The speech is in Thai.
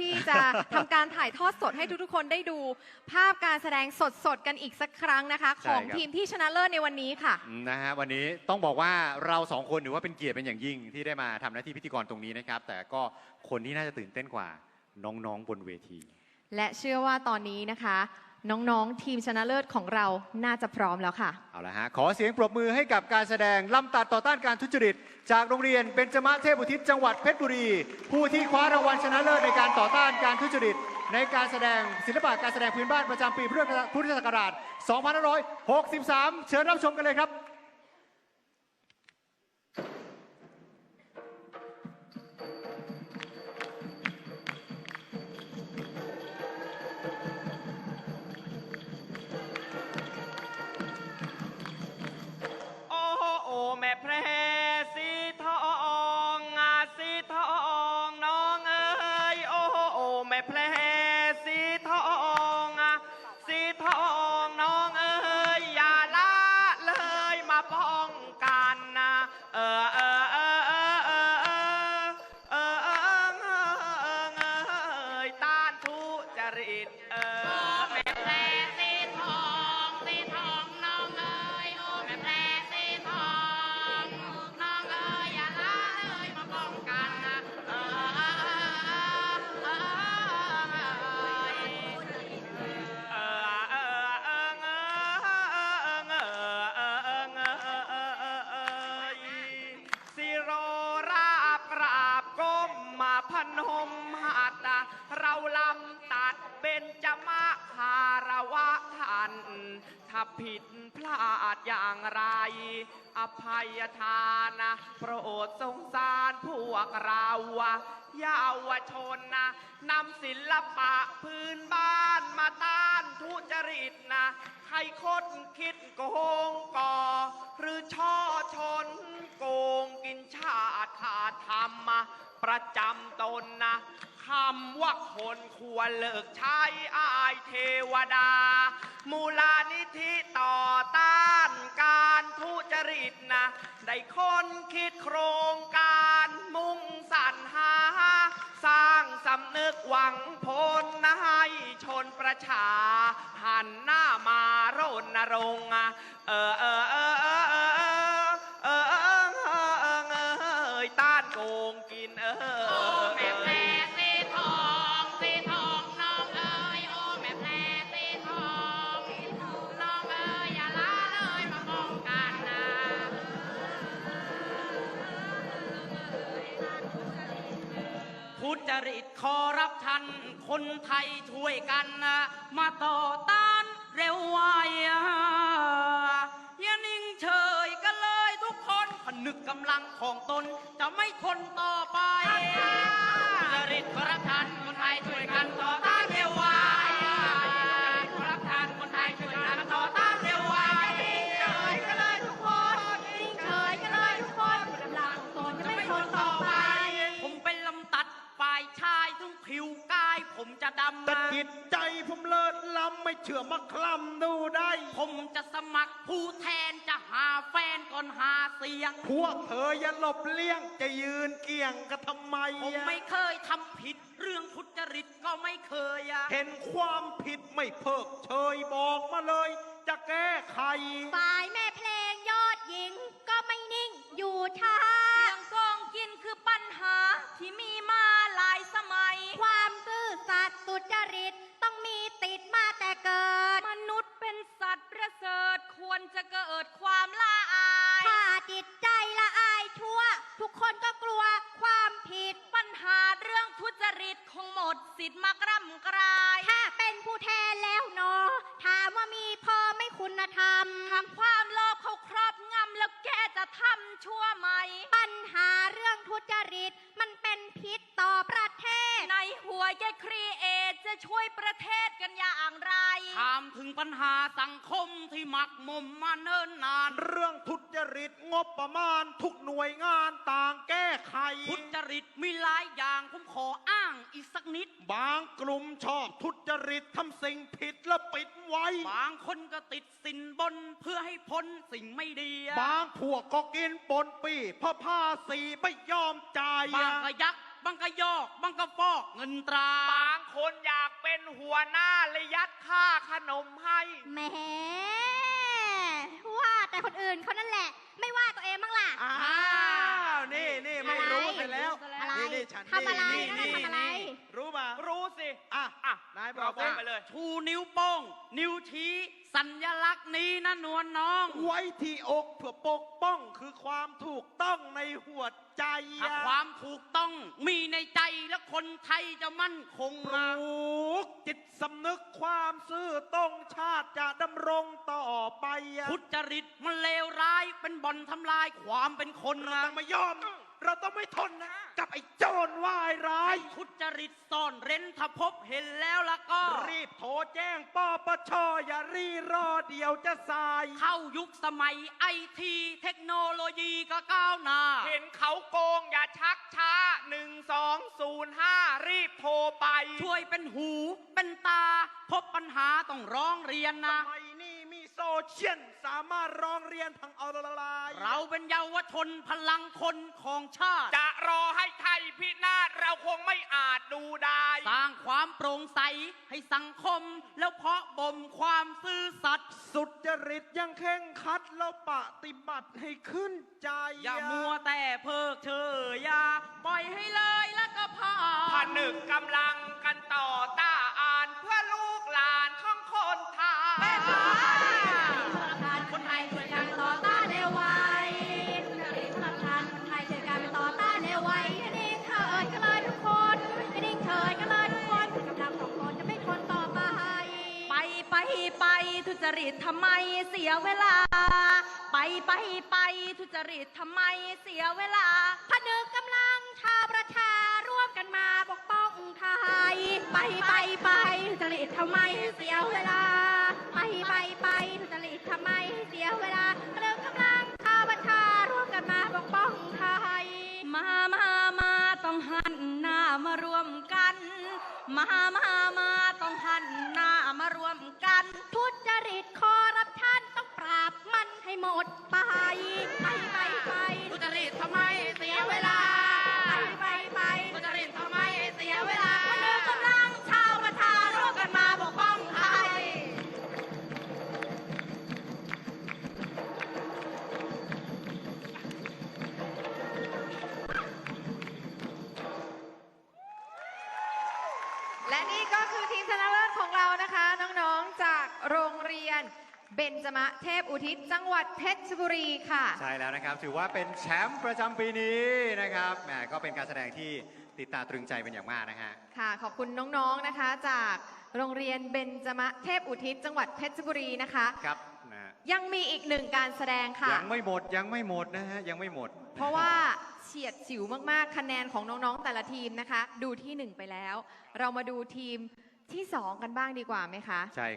ที่จะทำการถ่ายทอดสดให้ทุกๆคนได้ดู ภาพการแสดงสดๆกันอีกสักครั้งนะคะใช่ของครับทีมที่ชนะเลิศในวันนี้ค่ะนะฮะวันนี้ต้องบอกว่าเราสองคนถือว่าเป็นเกียรติเป็นอย่างยิ่งที่ได้มาทำหน้าที่พิธีกรตรงนี้นะครับ แต่ก็คนที่น่าจะตื่นเต้นกว่าน้องๆบนเวที และเชื่อว่าตอนนี้นะคะ น้องๆทีมชนะเลิศของเราน่าจะพร้อมแล้วค่ะ เอาละฮะ ขอเสียงปรบมือให้กับการแสดงลำตัดต่อต้านการทุจริต จากโรงเรียนเบญจมะเทพอุทิศจังหวัดเพชรบุรี ผู้ที่คว้ารางวัลชนะเลิศในการต่อต้านการทุจริต ในการแสดงศิลปะการแสดงพื้นบ้านประจำปีพุทธศักราช 2563 เชิญรับชมกันเลยครับ ถ้าผิดพลาดอย่างไร อภัยทานนะโปรดสงสารพวกเราเยาวชนนะนำศิลปะพื้นบ้านมาต้านทุจริตนะใครคดคิดโกงก่อ หรือช่อชนโกงกินชาติขาดธรรมมา ประจำตนนะคำว่าคนควรเลิกใช้อายเทวดา มูลานิธิต่อต้านการทุจริตนะ ได้คนคิดโครงการมุ่งสรรหา สร้างสำนึกหวังผลนะให้ชนประชา หันหน้ามารณรงค์อะเออเออเออเออเออเออ จริตคอร์รัปชัน คนไทยช่วยกันนะมาต่อต้านเร็วไวอะอย่านิ่งเฉยกันเลยทุกคนผนึกกำลังของตนจะไม่ทนต่อไปทุจริตคอร์รั เชื่อมาคลำดูได้ ผมจะสมัครผู้แทนจะหาแฟนก่อนหาเสียง พวกเธออย่าหลบเลี่ยงจะยืนเกี่ยงกันทำไมผมอะไม่เคยทำผิด เรื่องทุจริตก็ไม่เคยอะเห็นความผิดไม่เพิกเฉยบอกมาเลย จะแก้ไข ฝ่ายแม่เพลงยอดหญิง สิทธิ์มากร่ำกราย ถ้าเป็นผู้แทนแล้วเนอถามว่ามีพอไม่คุณธรรม ทำความโลภเขาครอบงำแล้วแกจะทำชั่วไหม ปัญหาเรื่องทุจริตมันเป็นพิษต่อประเทศ ในหัวแกครีเอทจะช่วยประเทศกันอย่างไร ถามถึงปัญหาสังคมที่หมักหมมมาเนิ่นนาน เรื่องทุจริตงบประมาณทุกหน่วยงานต่างแก้ ไข ทุจริตมีหลายอย่างผมขออ้างอีกสักนิด บางกลุ่มชอบทุจริตทำสิ่งผิดแล้วปิดไว้ บางคนก็ติดสินบนเพื่อให้พ้นสิ่งไม่ดีอะบางพวกก็กินปนปีเพราะภาษีไม่ยอมจ่ายบางก็ยักบางก็ยอกบางก็ฟอกเงินตรา บางคนอยากเป็นหัวหน้าเลยยัดค่าขนมให้แหมว่าแต่คนอื่นเขานั่นแหละ ไม่ว่าตัวเองบ้างล่ะอ้าว นี่นี่ไม่รู้ ไปแล้วอะไรนี่นี่ฉันทำอะไรนี่นั่นนี่น่ะทำอะไร นี่รู้มารู้สิอะอะนายบเราอกเล่นว่าไปเลย ชูนิ้วโป้ง นิ้วชี้ สัญลักษณ์นี้นะนวลน้อง ไว้ที่อกเพื่อปกป้องคือความถูกต้องในหัวใจถ้าอะความถูกต้องมีในใจแล้วคนไทยจะมั่นคงปนะลูกจิตสำนึกความซื่อตรงชาติจะดำรงต่อไปอะทุจริตมันเลวร้ายเป็นบ่อนทำลายความเป็นคนเรานะ ต้องไม่ยอม เราต้องไม่ทนนะ กับไอ้โจรวายร้าย ทุจริตซ่อนเร้นถ้าพบเห็นแล้วแล้วก็ รีบโทรแจ้งปปชอย่ารีรอเดียวจะสาย เข้ายุคสมัยไอทีเทคโนโลยีก็ก้าวหน้า เห็นเขาโกงอย่าชักช้า 1205 รีบโทรไป ช่วยเป็นหูเป็นตา พบปัญหาต้องร้องเรียนสนะมัยนี้ มีโซเชียลสามารถร้องเรียนทางออนไลน์เราเป็นเยาวชนพลังคนของชาติ จะรอให้ไทยพินาศเราคงไม่อาจดูได้ สร้างความโปร่งใสให้สังคม แล้วเพาะบ่มความซื่อสัตย์สุจริตยังเข่งครัดแล้วปฏิบัติให้ขึ้นใจ อย่ามัวแต่เพิกเฉยอย่าปล่อยให้เลยแล้วก็ผ่าผนนึกกำลังกันต่อต้าน ริตทำไมเสียเวลา ไปไปไปทุจริตทำไมเสียเวลาผนึกกำลังชาวประชาร่วมกันมาปกป้องไทยไปไปไปทุจริตทำไมเสียเวลา ไปไปไปทุจริตทำไมเสียเวลาผนึกกำลังชาวประชาร่วมกันมาปกป้องไทย มามามาต้องหันหน้ามารวมกัน มามามาต้องหันหน้ามารวมกัน ทุจริตคอร์รัปชันต้องปราบมันให้หมดไปไปไป จากโรงเรียนเบญจมะเทพอุทิศจังหวัดเพชรบุรีค่ะ ใช่แล้วนะครับ ถือว่าเป็นแชมป์ประจำปีนี้นะครับแหมก็เป็นการแสดงที่ติดตาตรึงใจเป็นอย่างมากนะฮะ ค่ะ ขอบคุณน้องๆนะคะ จากโรงเรียนเบญจมะเทพอุทิศจังหวัดเพชรบุรีนะคะ ครับนะฮะยังมีอีกหนึ่งการแสดงค่ะ ยังไม่หมดยังไม่หมดนะฮะยังไม่หมด เพราะว่าเฉียดฉิวมากๆ คะแนนของน้องๆแต่ละทีมนะคะ ดูที่หนึ่งไปแล้ว เรามาดูทีมที่สองกันบ้างดีกว่าไหมคะ ใช่